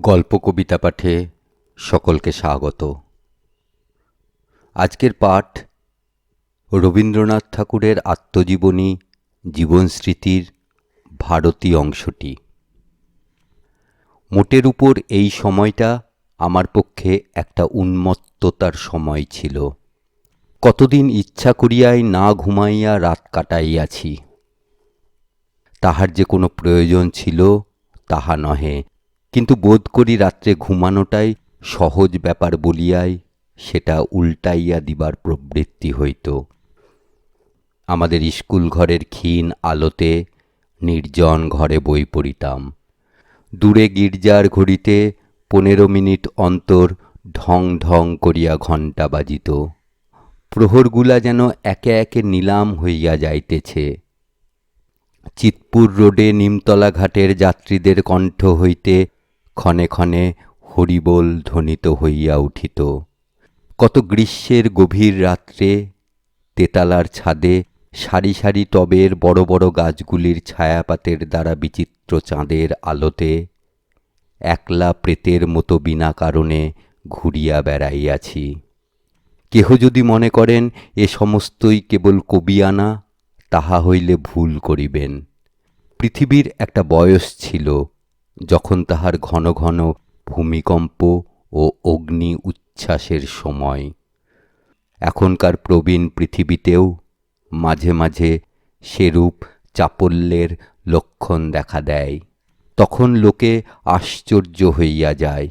গল্প কবিতা পাঠে সকলকে স্বাগত। আজকের পাঠ রবীন্দ্রনাথ ঠাকুরের আত্মজীবনী জীবনস্মৃতির ভারতী অংশটি। মোটের উপর এই সময়টা আমার পক্ষে একটা উন্মত্ততার সময় ছিল। কতদিন ইচ্ছা করিয়াই না ঘুমাইয়া রাত কাটাইয়াছি। তাহার যে কোনো প্রয়োজন ছিল তাহা নহে। কিন্তু বোধ করি রাত্রে ঘুমানোটাই সহজ ব্যাপার বলিয়াই সেটা উল্টাইয়া দিবার প্রবৃত্তি হইত। আমাদের স্কুল ঘরের ক্ষীণ আলোতে নির্জন ঘরে বই পড়িতাম। দূরে গির্জার ঘড়িতে পনেরো মিনিট অন্তর ঢং ঢং করিয়া ঘণ্টা বাজিত। প্রহরগুলা যেন একে একে নিলাম হইয়া যাইতেছে। চিতপুর রোডে নিমতলা ঘাটের যাত্রীদের কণ্ঠ হইতে ক্ষণে ক্ষণে হরিবোল ধ্বনিত হইয়া উঠিত। কত গ্রীষ্মের গভীর রাত্রে তেতালার ছাদে সারি সারি টবের বড় বড় গাছগুলির ছায়াপাতের দ্বারা বিচিত্র চাঁদের আলোতে একলা প্রেতের মতো বিনা কারণে ঘুরিয়া বেড়াইয়াছি। কেহ যদি মনে করেন, এ সমস্তই কেবল কবিয়ানা তাহা হইলে ভুল করিবেন। পৃথিবীর একটা বয়স ছিল যখন তাহার ঘন ঘন ভূমিকম্প ও অগ্নি উচ্ছ্বাসের সময়। এখনকার প্রবীণ পৃথিবীতেও মাঝে মাঝে সেরূপ চাপল্যের লক্ষণ দেখা দেয়। তখন লোকে আশ্চর্য হইয়া যায়।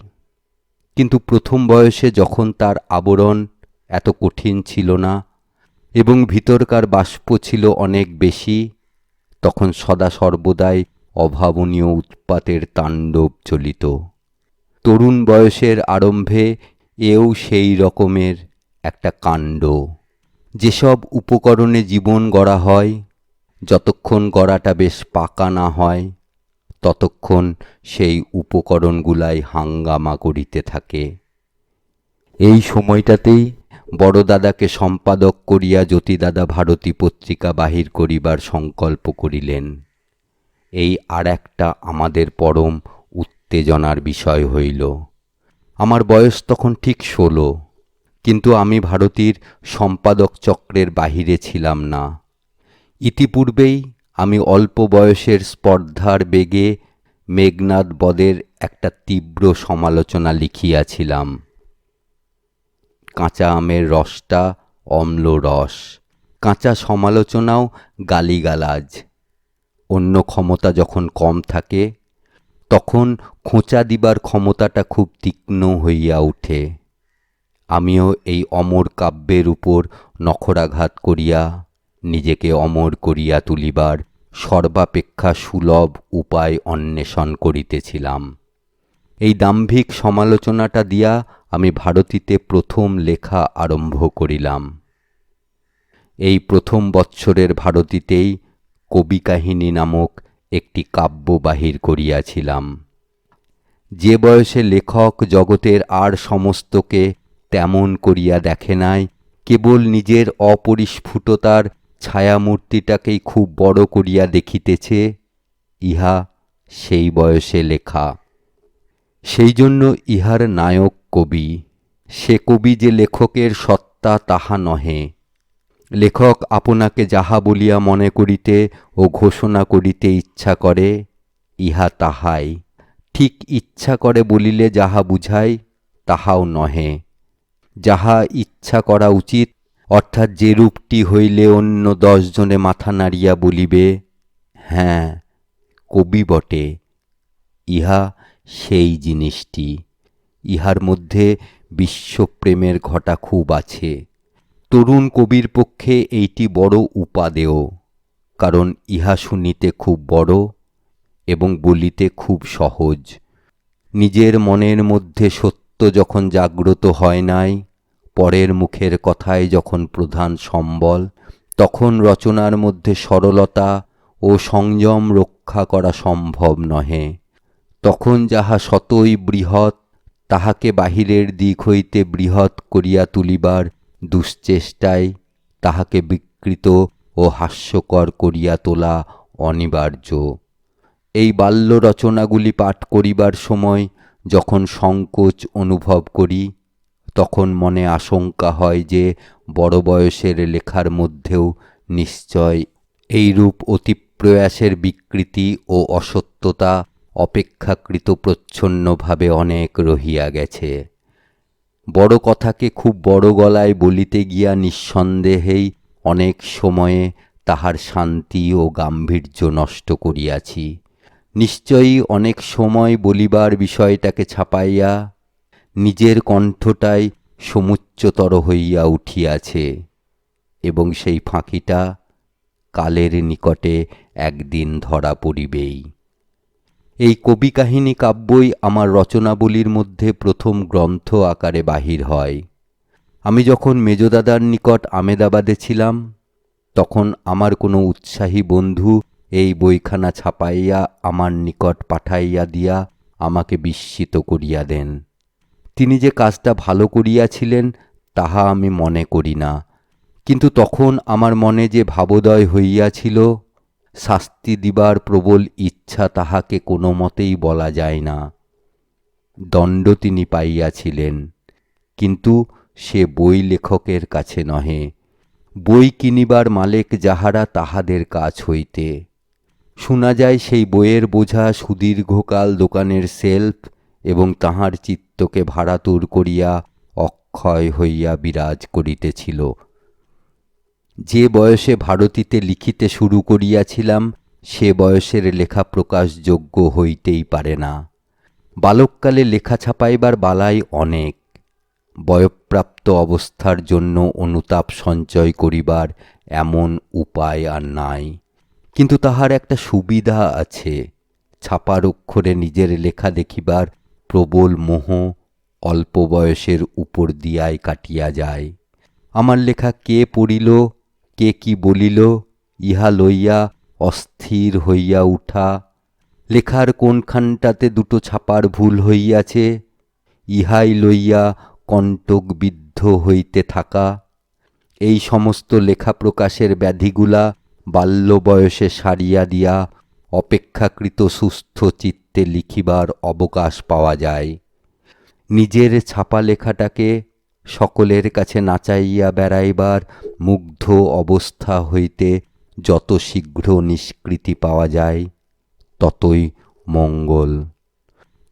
কিন্তু প্রথম বয়সে যখন তার আবরণ এত কঠিন ছিল না এবং ভিতরকার বাষ্প ছিল অনেক বেশি, তখন সদা সর্বদাই অভাবনীয় উৎপাতের তাণ্ডব চলিত। তরুণ বয়সের আরম্ভে এও সেই রকমের একটা কাণ্ড। যেসব উপকরণে জীবন গড়া হয়, যতক্ষণ গড়াটা বেশ পাকা না হয়, ততক্ষণ সেই উপকরণগুলাই হাঙ্গামা করিতে থাকে। এই সময়টাতেই বড় দাদাকে সম্পাদক করিয়া জ্যোতিদাদা ভারতী পত্রিকা বাহির করিবার সংকল্প করিলেন। এই আর একটা আমাদের পরম উত্তেজনার বিষয় হইল। আমার বয়স তখন ঠিক ষোলো, কিন্তু আমি ভারতীর সম্পাদক চক্রের বাহিরে ছিলাম না। ইতিপূর্বেই আমি অল্প বয়সের স্পর্ধার বেগে মেঘনাদ বদের একটা তীব্র সমালোচনা লিখিয়াছিলাম। কাঁচা আমের রসটা অম্ল রস, কাঁচা সমালোচনাও গালিগালাজ। অন্য ক্ষমতা যখন কম থাকে, তখন খোঁচা দিবার ক্ষমতাটা খুব তীক্ষ্ণ হইয়া ওঠে আমিও এই অমর কাব্যের উপর নখরাঘাত করিয়া নিজেকে অমর করিয়া তুলিবার সর্বাপেক্ষা সুলভ উপায় অন্বেষণ করিতেছিলাম। এই দাম্ভিক সমালোচনাটা দিয়া আমি ভারতীতে প্রথম লেখা আরম্ভ করিলাম। এই প্রথম বৎসরের ভারতীতেই কবি কাহিনী নামক একটি কাব্য বাহির করিয়াছিলাম। যে বয়সে লেখক জগতের আর সমস্তকে তেমন করিয়া দেখে নাই, কেবল নিজের অপরিস্ফুটতার ছায়ামূর্তিটাকেই খুব বড় করিয়া দেখিতেছে, ইহা সেই বয়সে লেখা। সেই জন্য ইহার নায়ক কবি, সে কবি যে লেখকের সত্তা তাহা নহে। লেখক আপনাকে যাহা বলিয়া মনে করিতে ও ঘোষণা করিতে ইচ্ছা করে, ইহা তাহাই। ঠিক ইচ্ছা করে বলিলে যাহা বুঝায় তাহাও নহে। যাহা ইচ্ছা করা উচিত, অর্থাৎ যে রূপটি হইলে অন্য দশজনে মাথা নাড়িয়া বলিবে হ্যাঁ কবি বটে। ইহা সেই জিনিসটি। ইহার মধ্যে বিশ্বপ্রেমের ঘটা খুব আছে। তরুণ কবির পক্ষে এইটি বড় উপাদেয়, কারণ ইহা শুনিতে খুব বড় এবং বলিতে খুব সহজ। নিজের মনের মধ্যে সত্য যখন জাগ্রত হয় নাই, পরের মুখের কথায় যখন প্রধান সম্বল, তখন রচনার মধ্যে সরলতা ও সংযম রক্ষা করা সম্ভব নহে। তখন যাহা শতই বৃহৎ, তাহাকে বাহিরের দিক হইতে বৃহৎ করিয়া তুলিবার দুশ্চেষ্টায় তাহাকে বিকৃত ও হাস্যকর করিয়া তোলা অনিবার্য। এই বাল্য রচনাগুলি পাঠ করিবার সময় যখন সংকোচ অনুভব করি, তখন মনে আশঙ্কা হয় যে বড় বয়সের লেখার মধ্যেও নিশ্চয় এইরূপ অতিপ্রয়াসের বিকৃতি ও অসত্যতা অপেক্ষাকৃত প্রচ্ছন্নভাবে অনেক রহিয়া গেছে। বড় কথাকে খুব বড় গলায় বলিতে গিয়া নিঃসন্দেহেই অনেক সময়ে তাহার শান্তি ও গাম্ভীর্য নষ্ট করিয়াছি। নিশ্চয়ই অনেক সময় বলিবার বিষয়টাকে ছাপাইয়া নিজের কণ্ঠটাই সমুচ্চতর হইয়া উঠিয়াছে এবং সেই ফাঁকিটা কালের নিকটে একদিন ধরা পড়িবেই। এই কবি কাহিনী কাব্যই আমার রচনাবলীর মধ্যে প্রথম গ্রন্থ আকারে বাহির হয়। আমি যখন মেজদাদার নিকট আমেদাবাদে ছিলাম, তখন আমার কোনো উৎসাহী বন্ধু এই বইখানা ছাপাইয়া আমার নিকট পাঠাইয়া দিয়া আমাকে বিস্মিত করিয়া দেন। তিনি যে কাজটা ভালো করিয়াছিলেন, তাহা আমি মনে করি না। কিন্তু তখন আমার মনে যে ভাবোদয় হইয়াছিল শাস্তি দিবার প্রবল ইচ্ছা তাহাকে কোনো মতেই বলা যায় না। দণ্ড তিনি পাইয়াছিলেন, কিন্তু সে বই লেখকের কাছে নহে। বই কিনিবার মালেক যাহারা তাহাদের কাছ হইতে। শোনা যায় সেই বইয়ের বোঝা সুদীর্ঘকাল দোকানের সেলফ এবং তাহার চিত্তকে ভাড়াতুর করিয়া অক্ষয় হইয়া বিরাজ করিতেছিল। যে বয়সে ভারতীতে লিখিতে শুরু করিয়াছিলাম, সে বয়সের লেখা প্রকাশযোগ্য হইতেই পারে না। বালককালে লেখা ছাপাইবার বালাই অনেক। বয়প্রাপ্ত অবস্থার জন্য অনুতাপ সঞ্চয় করিবার এমন উপায় আর নাই। কিন্তু তাহার একটা সুবিধা আছে। ছাপার অক্ষরে নিজের লেখা দেখিবার প্রবল মোহ অল্প বয়সের উপর দিয়াই কাটিয়া যায়। আমার লেখা কে পড়িল? কে কি বলিল, ইহা লইয়া অস্থির হইয়া উঠা। লেখার কোনখানটাতে দুটো ছাপার ভুল হইয়াছে, ইহাই লইয়া কণ্টকবিদ্ধ হইতে থাকা। এই সমস্ত লেখা প্রকাশের ব্যাধিগুলা বাল্য বয়সে সারিয়া দিয়া অপেক্ষাকৃত সুস্থ চিত্তে লিখিবার অবকাশ পাওয়া যায়। নিজের ছাপা লেখাটাকে সকলের কাছে নাচাইয়া বেড়াইবার মুগ্ধ অবস্থা হইতে যত শীঘ্র নিষ্কৃতি পাওয়া যায়, ততই মঙ্গল।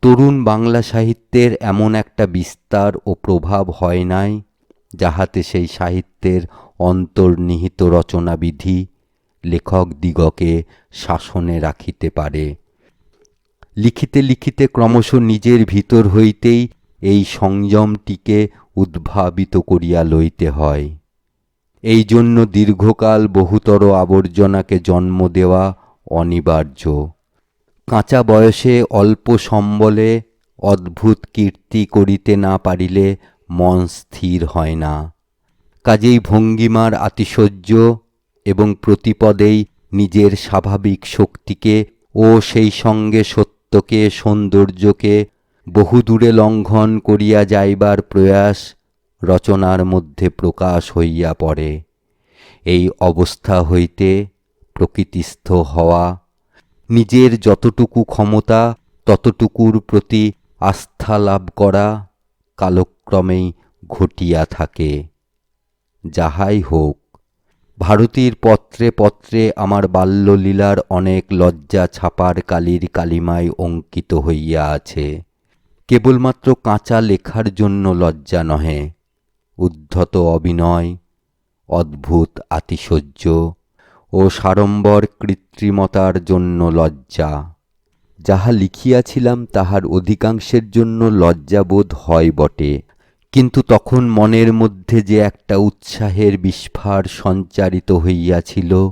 তরুণ বাংলা সাহিত্যের এমন একটা বিস্তার ও প্রভাব হয় নাই, যাহাতে সেই সাহিত্যের অন্তর্নিহিত রচনাবিধি লেখক দিগকে শাসনে রাখিতে পারে। লিখিতে লিখিতে ক্রমশ নিজের ভিতর হইতেই এই সংযমটিকে উদ্ভাবিত করিয়া লইতে হয়। এই জন্য দীর্ঘকাল বহুতর আবর্জনাকে জন্ম দেওয়া অনিবার্য। কাঁচা বয়সে অল্প সম্বলে অদ্ভুত কীর্তি করিতে না পারিলে মন স্থির হয় না। কাজেই ভঙ্গিমার আতিশয্য এবং প্রতিপদেই নিজের স্বাভাবিক শক্তিকে ও সেই সঙ্গে সত্যকে, সৌন্দর্যকে বহুদূরে লঙ্ঘন করিয়া যাইবার প্রয়াস রচনার মধ্যে প্রকাশ হইয়া পড়ে। এই অবস্থা হইতে প্রকৃতিস্থ হওয়া, নিজের যতটুকু ক্ষমতা, ততটুকুর প্রতি আস্থা লাভ করা কালক্রমেই ঘটিয়া থাকে। যাহাই হোক, ভারতীর পত্রে পত্রে আমার বাল্যলীলার অনেক লজ্জা ছাপার কালির কালিমায় অঙ্কিত হইয়া আছে। কেবলমাত্র কাঁচা লেখার জন্য লজ্জা নহে। উদ্ধত অভিনয়, অদ্ভুত আতিশয্য ও সাড়ম্বর কৃত্রিমতার জন্য লজ্জা। যাহা লিখিয়াছিলাম তাহার অধিকাংশের জন্য লজ্জাবোধ হয় বটে। কিন্তু তখন মনের মধ্যে যে একটা উৎসাহের বিস্ফার সঞ্চারিত হইয়াছিল,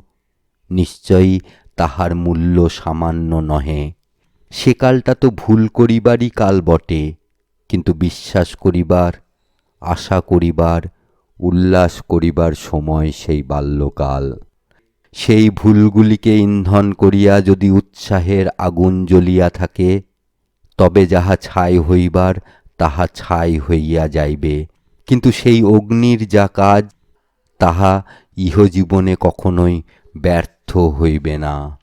নিশ্চয়ই তাহার মূল্য সামান্য নহে। সেকালটা তো ভুল করিবারই কাল বটে, কিন্তু বিশ্বাস করিবার, আশা করিবার, উল্লাস করিবার সময় সেই বাল্যকাল। সেই ভুলগুলিকে ইন্ধন করিয়া যদি উৎসাহের আগুন জ্বলিয়া থাকে, তবে যাহা ছাই হইবার, তাহা ছাই হইয়া যাইবে। কিন্তু সেই অগ্নির যা কাজ, তাহা ইহজীবনে কখনোই ব্যর্থ হইবে না।